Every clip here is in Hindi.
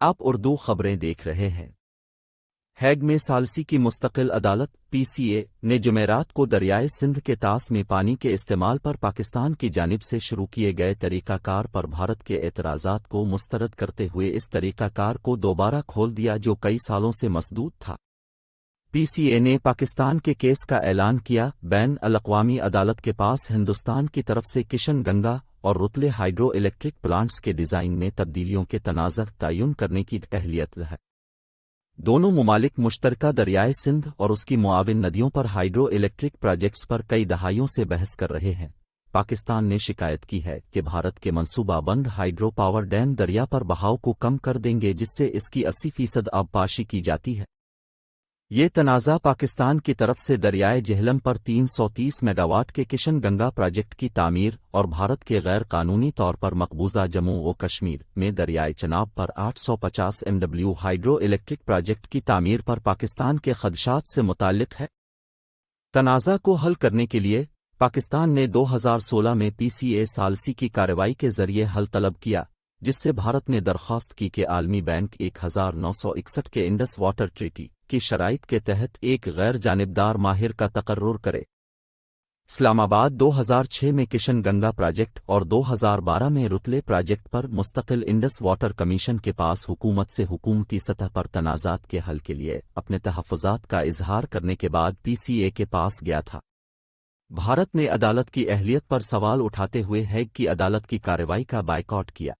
आप उर्दू खबरें देख रहे हैं। हैग में सालसी की मुस्तकिल अदालत, पीसीए, ने जुमेरात को दरियाए सिंध के तास में पानी के इस्तेमाल पर पाकिस्तान की जानिब से शुरू किए गए तरीकाकार पर भारत के एतराज़ात को मुस्तरद करते हुए इस तरीकाकार को दोबारा खोल दिया जो कई सालों से मसदूद था। पीसीए ने पाकिस्तान के केस का ऐलान किया, बैन अवी अदालत के पास हिंदुस्तान की तरफ़ से किशन गंगा और रुतले हाइड्रो इलेक्ट्रिक प्लांट्स के डिज़ाइन में तब्दीलियों के तनाज़र तयन करने की अहलियत है। दोनों ममालिक मुश्तरका दरियाए सिंध और उसकी मुआविन नदियों पर हाइड्रो इलेक्ट्रिक प्रोजेक्ट्स पर कई दहाइयों से बहस कर रहे हैं। पाकिस्तान ने शिकायत की है कि भारत के मनसूबाबंद हाइड्रो पावर डैम दरिया पर बहाव को कम कर देंगे, जिससे इसकी अस्सी फ़ीसद आबपाशी की जाती है। ये तनाज़ा पाकिस्तान की तरफ़ से दरियाए जहलम पर 330 मेगावाट के किशन गंगा प्रोजेक्ट की तामीर और भारत के गैर कानूनी तौर पर मकबूजा जम्मू व कश्मीर में दरियाए चनाब पर 850 एमडब्ल्यू हाइड्रो इलेक्ट्रिक प्रोजेक्ट की तामीर पर पाकिस्तान के खदशात से मुतक है। तनाज़ा को हल करने के लिए पाकिस्तान ने 2016 में पीसीए सालसी की कार्रवाई के ज़रिए हल तलब किया। जिससे भारत ने दरख्वास्त की कि आलमी बैंक एक हज़ार नौ सौ इकसठ के इंडस वाटर ट्रीटी की शराइत के तहत एक गैर जानबदार माहिर का तकर्र करे। इस्लामाबाद 2006 में किशन गंगा प्रोजेक्ट और 2012 में रुतले प्रोजेक्ट पर मुस्तकिल इंडस वाटर कमीशन के पास हुकूमत से हुकूमती सतह पर तनाज़ात के हल के लिए अपने तहफ़ात का इजहार करने के बाद पीसीए के पास गया था। भारत ने अदालत की अहलियत पर सवाल उठाते हुए हैग की अदालत की कार्रवाई का बाइकआउट किया।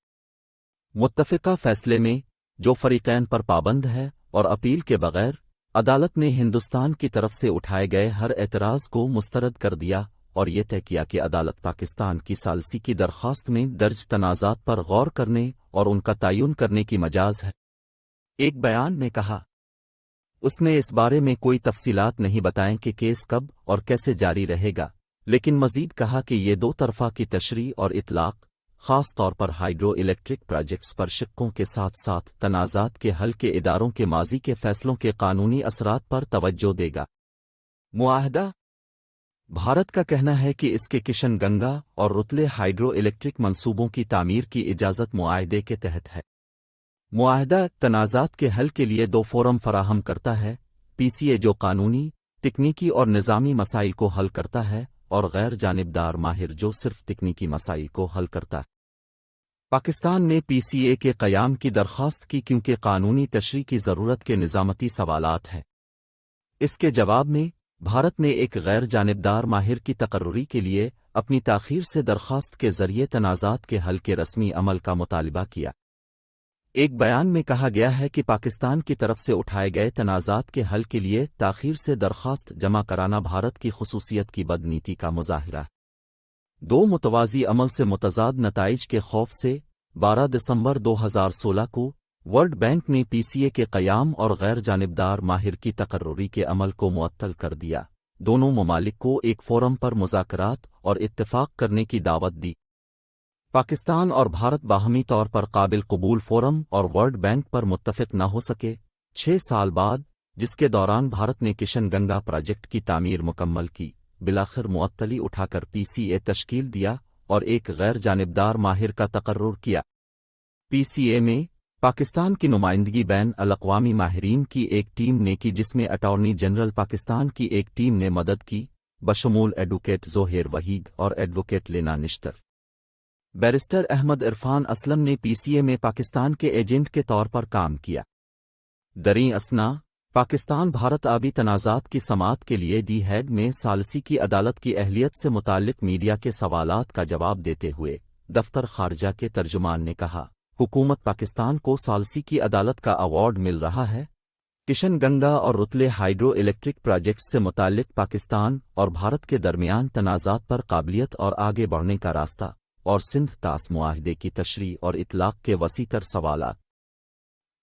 मुतफ़ा फैसले में, जो फरीकैन पर पाबंद है और अपील के बगैर अदालत ने हिंदुस्तान की तरफ़ से उठाए गए हर एतराज़ को मुस्तरद कर दिया और ये तय किया कि अदालत पाकिस्तान की सालसी की दरख्वास्त में दर्ज तनाज़ात पर गौर करने और उनका तयन करने की मजाज है। एक बयान में कहा, उसने इस बारे में कोई तफसीलात नहीं बताएँ कि केस कब और कैसे जारी रहेगा, लेकिन मजीद कहा कि ये दो तरफा की तशरी और इतलाक़ ख़ास तौर पर हाइड्रो इलेक्ट्रिक प्रोजेक्ट्स पर शिक्कों के साथ साथ तनाज़ात के हल के इदारों के माजी के फैसलों के कानूनी असरात पर तवज्जो देगा। मुआहदा? भारत का कहना है कि इसके किशन गंगा और रुतले हाइड्रो इलेक्ट्रिक मंसूबों की तामीर की इजाज़त मुआहदे के तहत है। मुआहदा तनाज़ात के हल के लिए दो फोरम फराहम करता है, पीसीए जो कानूनी, तकनीकी और निज़ामी मसाइल को हल करता है और गैर जानबदार माहिर जो सिर्फ़ तकनीकी मसाइल को हल करता है। पाकिस्तान ने पीसीए के क़याम की दरख्वास्त की क्योंकि कानूनी तशरी की ज़रूरत के निज़ामती सवालात हैं। इसके जवाब में, भारत ने एक गैर जानबदार माहिर की तकर्री के लिए अपनी ताखीर से दरख्वास्त के ज़रिए तनाज़ात के हल के रस्मी अमल का मुतालबा किया। एक बयान में कहा गया है कि पाकिस्तान की तरफ़ से उठाए गए तनाज़ात के हल के लिए ताखीर से दरख्वास्त जमा कराना भारत की खसूसियत की बदनीति का मुजाहरा। दो मुतवाजी अमल से मुतजाद नतज के खौफ से 12 दिसंबर 2016 को वर्ल्ड बैंक ने पीसीए के क़याम और गैर जानबदार माहिर की तकर्री के अमल को मुअत्तल कर दिया। दोनों ममालिक को एक फोरम पर मुजाकरात और इत्तेफाक करने की दावत दी। पाकिस्तान और भारत बाहमी तौर पर काबिल कबूल फोरम और वर्ल्ड बैंक पर मुतफिक न हो सके। छह साल बाद, जिसके दौरान भारत ने किशन गंगा प्रोजेक्ट की तामीर मुकम्मल की, बिलाखिर मुअत्तली उठाकर पीसीए तश्कील दिया और एक गैर जानबदार माहिर का तकर्र किया। पीसीए में, पाकिस्तान की नुमाइंदगी बैन अवी माहरीन की एक टीम ने की जिसमें अटॉर्नी जनरल पाकिस्तान की एक टीम ने मदद की, बशमूल एडवोकेट जोहेर वहीद और एडवोकेट लेना निश्तर। बैरिस्टर अहमद इरफान असलम ने पीसीए में पाकिस्तान के एजेंट के तौर पर काम किया। दरी असना, पाकिस्तान भारत आबी तनाज़ात की समात के लिए दी हैग में सालसी की अदालत की अहलियत से मुतालिक मीडिया के सवालात का जवाब देते हुए, दफ्तर खारजा के तर्जुमान ने कहा, हुकूमत पाकिस्तान को सालसी की अदालत का अवार्ड मिल रहा है। किशन गंगा और रुतले हाइड्रो इलेक्ट्रिक प्रोजेक्ट से मुतालिक पाकिस्तान और भारत के दरमियान तनाज़ात पर काबिलियत और आगे बढ़ने का रास्ता। और सिंध तास मुआहदे की तशरी और इतलाक के वसीतर सवाल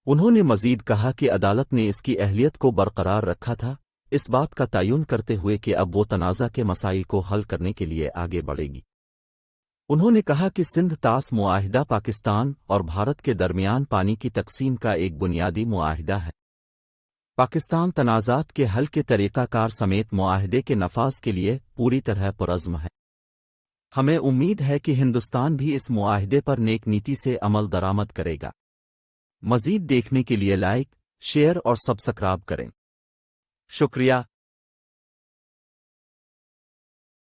उन्होंने मजीद कहा कि अदालत ने इसकी अहलियत को बरकरार रखा था। इस बात का तयन करते हुए कि अब वो तनाज़ा के मसाइल को हल करने के लिए आगे बढ़ेगी। उन्होंने कहा कि सिंध तास मुआहिदा पाकिस्तान और भारत के दरमियान पानी की तकसीम का एक बुनियादी मुआहिदा है। पाकिस्तान तनाज़ात के हल के तरीक़ाकार समेत मुआहदे के नफाज के लिए पूरी तरह पुरज़म है। हमें उम्मीद है कि हिंदुस्तान भी इस मुआहदे पर नेक नीति से अमल दरामद करेगा। मजीद देखने के लिए लाइक, शेयर और सब्सक्राइब करें। शुक्रिया।